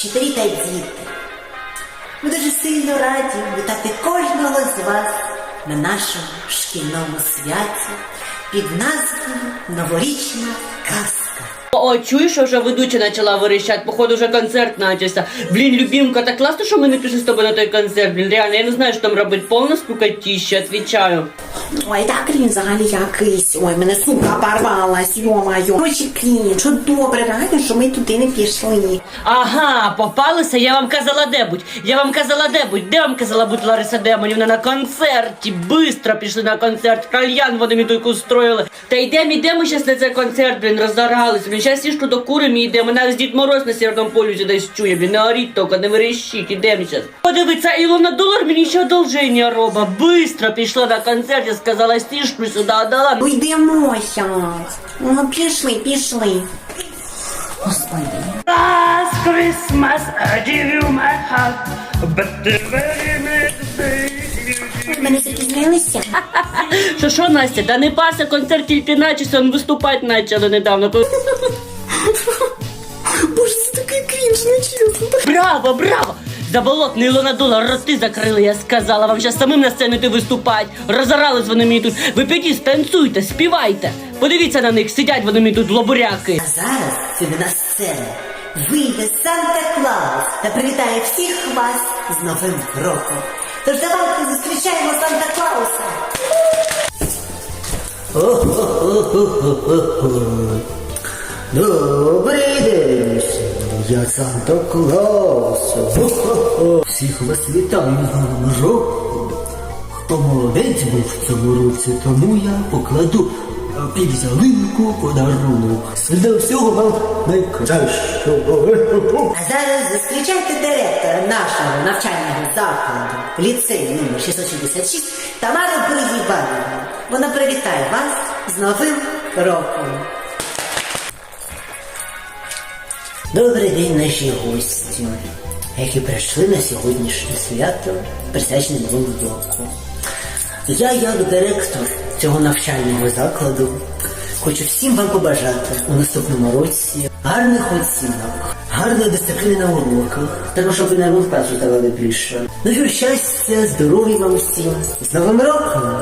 вчителі та діти. Ми дуже сильно раді вітати кожного з вас на нашому шкільному святі під назвою Новорічна казка. О, чуєш, що вже ведуча почала верещати, походу вже концерт начався. Блін, любімка, так класно, що ми не пішли з тобою на той концерт. Блін, реально, я не знаю, що там робить повна скукотіща, відвічаю. Ой, так він взагалі якийсь. Ой, мене сука порвалась, йо-моє. Короче, Клін, що добре, реально, що ми туди не пішли. Ага, попалися, я вам казала де будь. Я вам казала де будь. Де вам казала будь Лариса Демонівна на концерті. Бистро пішли на концерт. Кальян вони мені тільки устроїли. Та йдемо, йдемо зараз на цей концерт, блін, розорались. Блін, зараз сішку до курим і йдемо. Навіть Дід Мороз на Сєвєрному полюсі десь чує. Блін, не оріть тільки, не верещіть, ідемо зараз. Подивиться, Ілона Долар мені ще одолження робить. Бистро пішла на концерт і сказала, сішку сюди отдала. Ну йдемо. Ну, пішли, пішли. Господи. Last Christmas I give you my heart, but the very next day мене запізнилися. Що що, Настя, да не паса, концерт тільки начався, он виступати почали недавно. Боже, це такий крінж, не чесно. Браво, браво! Заболотний Ілона Дула, роти закрили, я сказала вам зараз самим на сцену йти виступати. Розорались вони мені тут. Ви підіть, станцюйте, співайте. Подивіться на них, сидять вони мені тут лобуряки. А зараз сюди на сцену вийде Санта Клаус та привітає всіх вас з Новим роком. Тож давайте зустрічаємо Санта Клауса. Добрий день, я Санта Клаус. Всіх вас вітаю з Новим роком. Хто молодець був в цьому році, тому я покладу під подарунок. Для всього вам найкращого. А зараз зустрічайте директора нашого навчального закладу, ліцею номер 666, Тамару Проїбановну. Вона привітає вас з Новим роком. Добрий день, наші гості, які прийшли на сьогоднішнє свято, присвячене Новому року. Я, як директор цього навчального закладу, хочу всім вам побажати у наступному році гарних оцінок, гарної дисципліни на уроках, також щоб ви на першу здавали більше. Ну і щастя, здоров'я вам всім, з Новим роком!